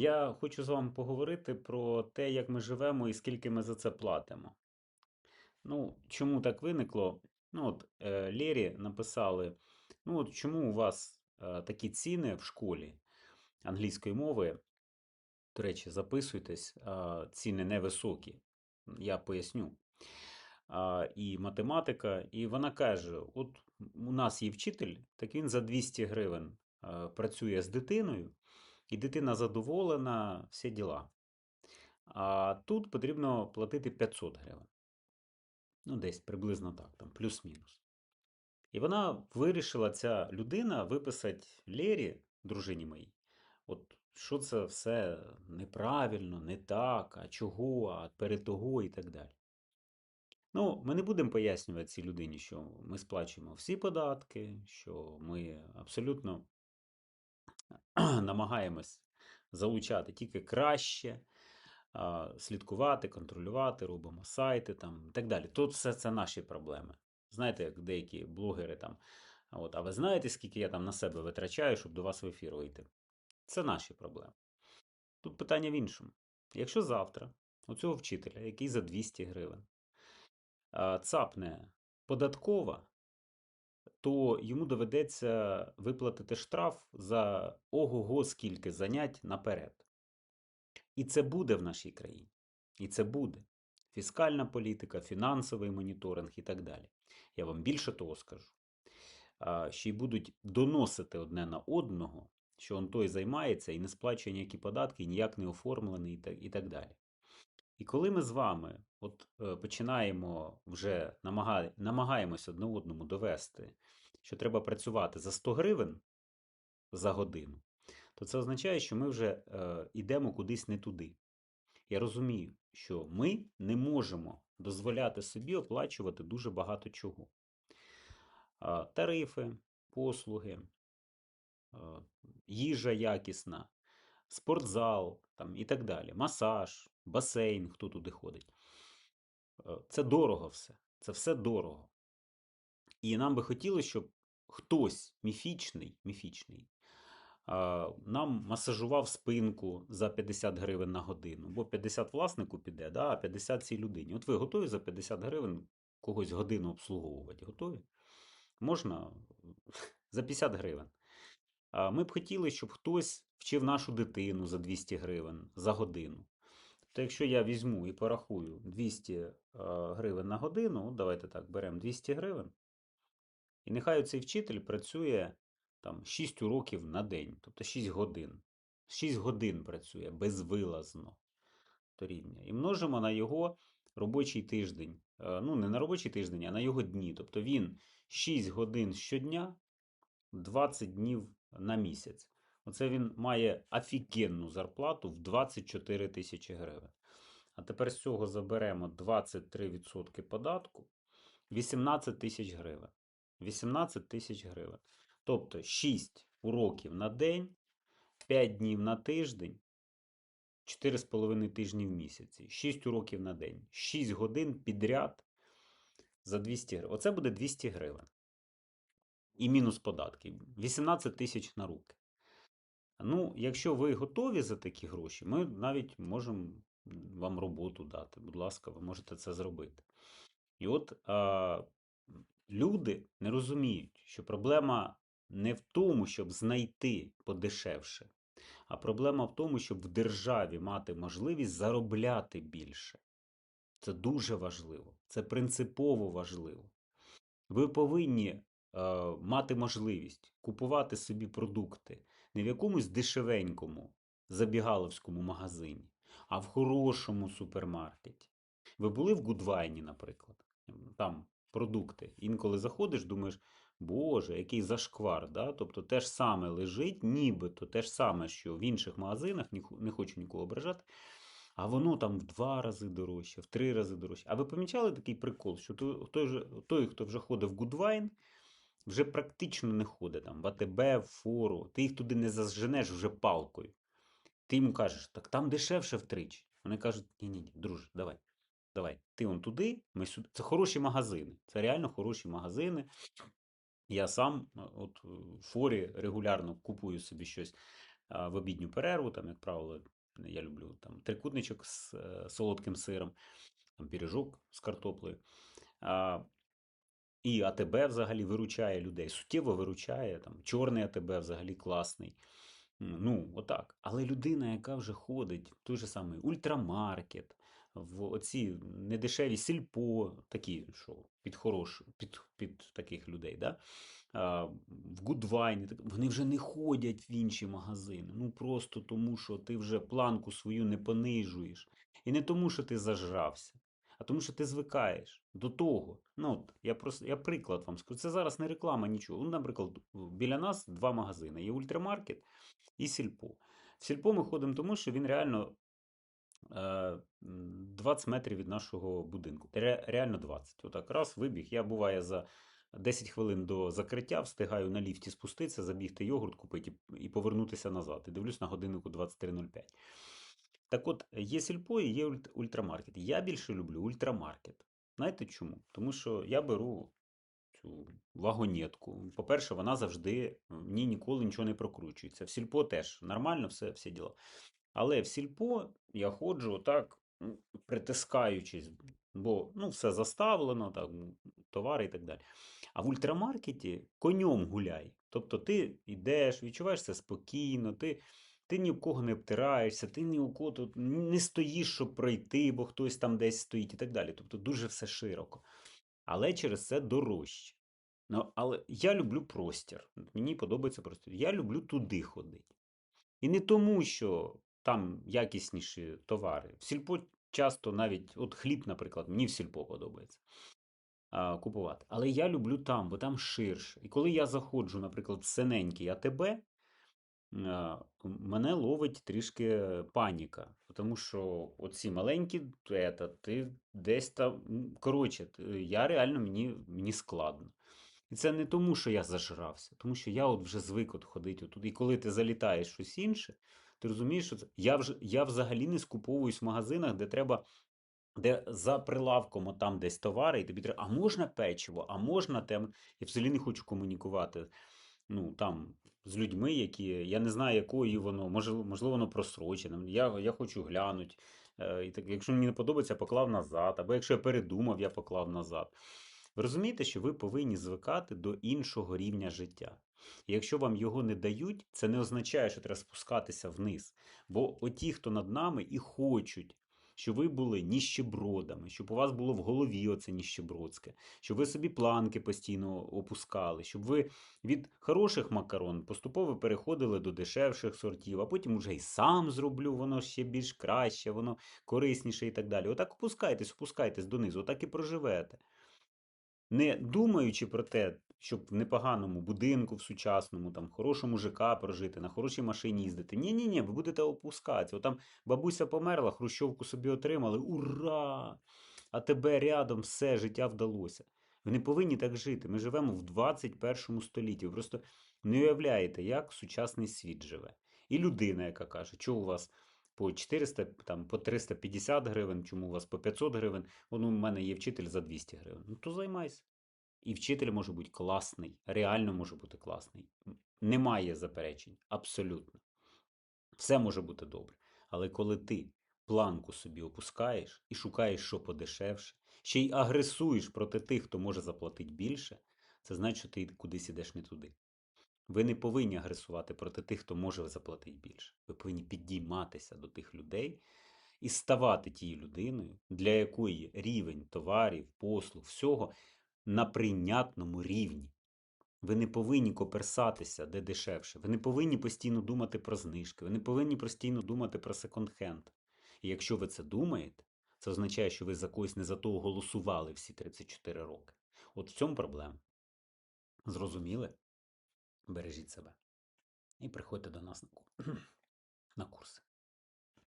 Я хочу з вами поговорити про те, як ми живемо і скільки ми за це платимо. Ну, чому так виникло? Ну, от е, Лєрі написали: ну, от чому у вас е, такі ціни в школі англійської мови? До речі, записуйтесь, е, ціни невисокі. Я поясню. А, і математика, і вона каже: от у нас є вчитель, так він за 200 гривень е, працює з дитиною, і дитина задоволена, всі діла. А тут потрібно платити 500 гривень. Ну, десь приблизно так, там, плюс-мінус. І вона вирішила, ця людина, виписати Лєрі, дружині моїй, от що це все неправильно, не так, а чого, а перед того і так далі. Ну, ми не будемо пояснювати цій людині, що ми сплачуємо всі податки, що ми абсолютно намагаємось залучати тільки краще, слідкувати, контролювати, робимо сайти там і так далі. Тут все це наші проблеми. Знаєте, як деякі блогери там. От, а ви знаєте, скільки я там на себе витрачаю, щоб до вас в ефір вийти? Це наші проблеми. Тут питання в іншому. Якщо завтра у цього вчителя, який за 200 гривень, цапне податкова, то йому доведеться виплатити штраф за ого-го скільки занять наперед. І це буде в нашій країні. І це буде. Фіскальна політика, фінансовий моніторинг і так далі. Я вам більше того скажу. Ще й будуть доносити одне на одного, що он той займається і не сплачує ніякі податки, ніяк не оформлений і так далі. І коли ми з вами от е, починаємо вже намага... намагаємось одне одному довести, що треба працювати за 100 гривень за годину, то це означає, що ми вже е, йдемо кудись не туди. Я розумію, що ми не можемо дозволяти собі оплачувати дуже багато чого. Тарифи, послуги, е, їжа якісна, спортзал там, і так далі, масаж, басейн, хто туди ходить. Е, це дорого все. Це все дорого. І нам би хотілося, щоб хтось міфічний, міфічний нам масажував спинку за 50 гривень на годину. Бо 50 власнику піде, да, а 50 цій людині. От ви готові за 50 гривень когось годину обслуговувати? Готові? Можна за 50 гривень. Ми б хотіли, щоб хтось вчив нашу дитину за 200 гривень за годину. То якщо я візьму і порахую 200 гривень на годину, давайте так, беремо 200 гривень. І нехай цей вчитель працює там 6 уроків на день, тобто 6 годин. 6 годин працює безвилазно то рівня. І множимо на його робочий тиждень. Ну, не на робочий тиждень, а на його дні. Тобто він 6 годин щодня, 20 днів на місяць. Оце він має офігенну зарплату в 24 тисячі гривень. А тепер з цього заберемо 23% податку 18 тисяч гривень. 18 тисяч гривень. Тобто 6 уроків на день, 5 днів на тиждень, 4,5 тижні в місяці, 6 уроків на день, 6 годин підряд за 200 гривень. Оце буде 200 гривень. І мінус податки. 18 тисяч на руки. Ну, якщо ви готові за такі гроші, ми навіть можемо вам роботу дати. Будь ласка, ви можете це зробити. І от а, люди не розуміють, що проблема не в тому, щоб знайти подешевше, а проблема в тому, щоб в державі мати можливість заробляти більше. Це дуже важливо, це принципово важливо. Ви повинні е, мати можливість купувати собі продукти не в якомусь дешевенькому забігаловському магазині, а в хорошому супермаркеті. Ви були в Гудвайні, наприклад, там продукти. Інколи заходиш, думаєш, Боже, який зашквар. Да? Тобто те ж саме лежить, нібито те ж саме, що в інших магазинах, не хочу нікого ображати, а воно там в два рази дорожче, в три рази дорожче. А ви помічали такий прикол, що той, той хто вже ходить в Гудвайн, вже практично не ходить там в АТБ, в фору, ти їх туди не заженеш вже палкою. Ти йому кажеш, так там дешевше втричі. Вони кажуть, ні-ні, друже, давай. Давай, ти он туди, ми сюди. Це хороші магазини. Це реально хороші магазини. Я сам от в форі регулярно купую собі щось в обідню перерву, там, як правило, я люблю там трикутничок з е, солодким сиром, там піріжок з картоплею. І АТБ взагалі виручає людей, суттєво виручає, там, чорний АТБ взагалі класний. Ну, отак. Але людина, яка вже ходить, той же самий ультрамаркет, в оці недешеві сільпо, такі, що під хорошу, під, під таких людей, да? а, в Гудвайні, вони вже не ходять в інші магазини. Ну просто тому, що ти вже планку свою не понижуєш. І не тому, що ти зажрався, а тому, що ти звикаєш до того. Ну, от, я просто я приклад вам скажу. Це зараз не реклама, нічого. Ну, наприклад, біля нас два магазини: є ультрамаркет і сільпо. В сільпо ми ходимо тому, що він реально е, 20 метрів від нашого будинку. Ре- Реально 20. Отак раз вибіг. Я буває за 10 хвилин до закриття, встигаю на ліфті спуститися, забігти йогурт купити і повернутися назад. І дивлюсь на годиннику 23.05. Так от, є сільпо і є ультрамаркет. Я більше люблю ультрамаркет. Знаєте чому? Тому що я беру цю вагонетку. По-перше, вона завжди в ній ніколи нічого не прокручується. В сільпо теж нормально все, всі діла. Але в сільпо я ходжу отак, притискаючись, бо ну, все заставлено, так, товари і так далі. А в ультрамаркеті конем гуляй. Тобто ти йдеш, відчуваєш це спокійно, ти, ти ні в кого не обтираєшся, ти ні у кого тут не стоїш, щоб пройти, бо хтось там десь стоїть і так далі. Тобто дуже все широко. Але через це дорожче. Ну, але я люблю простір. Мені подобається простір. Я люблю туди ходити. І не тому, що там якісніші товари. В сільпо часто навіть, от хліб, наприклад, мені в сільпо подобається а, купувати. Але я люблю там, бо там ширше. І коли я заходжу, наприклад, в синенький АТБ, мене ловить трішки паніка. Тому що оці маленькі, ета, ти десь там. Коротше, я реально мені, мені складно. І це не тому, що я зажрався, тому що я от вже звик от ходити отуди. І коли ти залітаєш щось інше, ти розумієш, що це. Я, вже, я взагалі не скуповуюсь в магазинах, де треба, де за прилавком там десь товари, і тобі треба, а можна печиво, а можна тем. Я взагалі не хочу комунікувати ну, там, з людьми, які. Я не знаю, якої воно, може, можливо, воно просрочене. Я, я хочу глянути. Е, і так, якщо мені не подобається, я поклав назад. Або якщо я передумав, я поклав назад. Ви розумієте, що ви повинні звикати до іншого рівня життя. І якщо вам його не дають, це не означає, що треба спускатися вниз. Бо оті, хто над нами, і хочуть, щоб ви були ніщебродами, щоб у вас було в голові оце ніщебродське, щоб ви собі планки постійно опускали, щоб ви від хороших макарон поступово переходили до дешевших сортів, а потім уже і сам зроблю, воно ще більш краще, воно корисніше і так далі. Отак опускайтесь, опускайтесь донизу, отак і проживете не думаючи про те, щоб в непоганому будинку, в сучасному, там, хорошому ЖК прожити, на хорошій машині їздити. Ні, ні, ні, ви будете опускатися. От там бабуся померла, хрущовку собі отримали. Ура! А тебе рядом все життя вдалося. Ви не повинні так жити. Ми живемо в 21 столітті. Ви просто не уявляєте, як сучасний світ живе. І людина, яка каже, що у вас по 400, там, по 350 гривень, чому у вас по 500 гривень, Воно у мене є вчитель за 200 гривень. Ну то займайся. І вчитель може бути класний, реально може бути класний. Немає заперечень, абсолютно. Все може бути добре. Але коли ти планку собі опускаєш і шукаєш, що подешевше, ще й агресуєш проти тих, хто може заплатити більше, це значить, що ти кудись ідеш не туди. Ви не повинні агресувати проти тих, хто може заплатити більше. Ви повинні підійматися до тих людей і ставати тією людиною, для якої рівень товарів, послуг, всього на прийнятному рівні. Ви не повинні коперсатися, де дешевше. Ви не повинні постійно думати про знижки. Ви не повинні постійно думати про секонд-хенд. І якщо ви це думаєте, це означає, що ви за когось не за того голосували всі 34 роки. От в цьому проблема. Зрозуміли? Бережіть себе. І приходьте до нас на ку- на курси.